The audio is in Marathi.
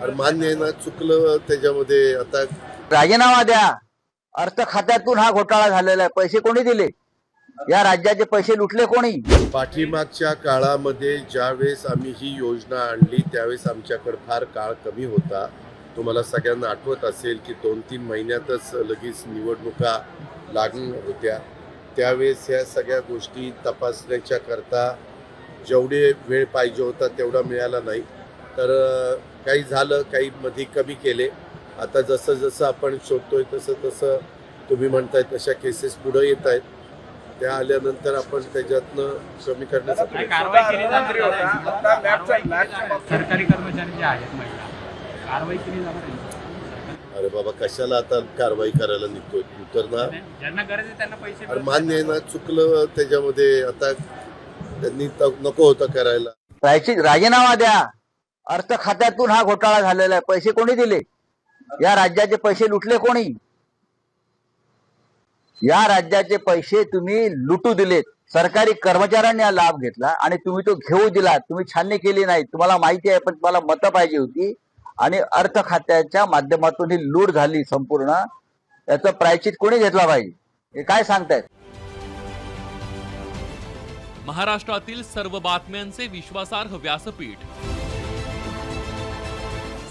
मान्य आहे ना चुकलं त्याच्यामध्ये. आता राजीनामा द्या. अर्थ खात्यातून हा घोटाळा झालेला आहे. पैसे कोणी दिले? या राज्याचे पैसे लुटले कोणी? पाठीमागच्या काळामध्ये ज्यावेळेस आम्ही ही योजना आणली त्यावेळेस आमच्याकडे फार काळ कमी होता. तुम्हाला सगळ्यांना आठवत असेल की दोन तीन महिन्यातच लगेच निवडणुका लागणार होत्या. त्यावेळेस ह्या सगळ्या गोष्टी तपासण्याच्या करता जेवढे वेळ पाहिजे होता तेवढा मिळाला नाही. तर काही झालं काही मध्ये कमी केले. आता जसं जसं आपण शोधतोय तसं तसं तुम्ही म्हणताय तशा केसेस पुढे येत आहेत त्या आल्यानंतर आपण त्याच्यातनं कमी करण्याचा सरकारी कर्मचारी जे आहेत महिला कारवाई केली जाणार आहे. अरे बाबा कशाला आता कारवाई करायला निघतोय? तर ना ज्यांना गरज आहे त्यांना पैसे अरे मान्य आहे ना चुकलं त्याच्यामध्ये. आता त्यांनी त- नको होतं करायला. राजीनामा द्या. अर्थ खात्यातून हा घोटाळा झालेला आहे. पैसे कोणी दिले? या राज्याचे पैसे लुटले कोणी? या राज्याचे पैसे तुम्ही लुटू दिलेत. सरकारी कर्मचाऱ्यांनी हा लाभ घेतला आणि तुम्ही तो घेऊ दिला तुम्ही छाननी केली नाही. तुम्हाला माहिती आहे पण तुम्हाला मतं पाहिजे होती. आणि अर्थ खात्याच्या माध्यमातून ही लूट झाली संपूर्ण. याचं प्रायचित कोणी घेतला पाहिजे? हे काय सांगतायत? महाराष्ट्रातील सर्व बातम्यांचे विश्वासार्ह व्यासपीठ.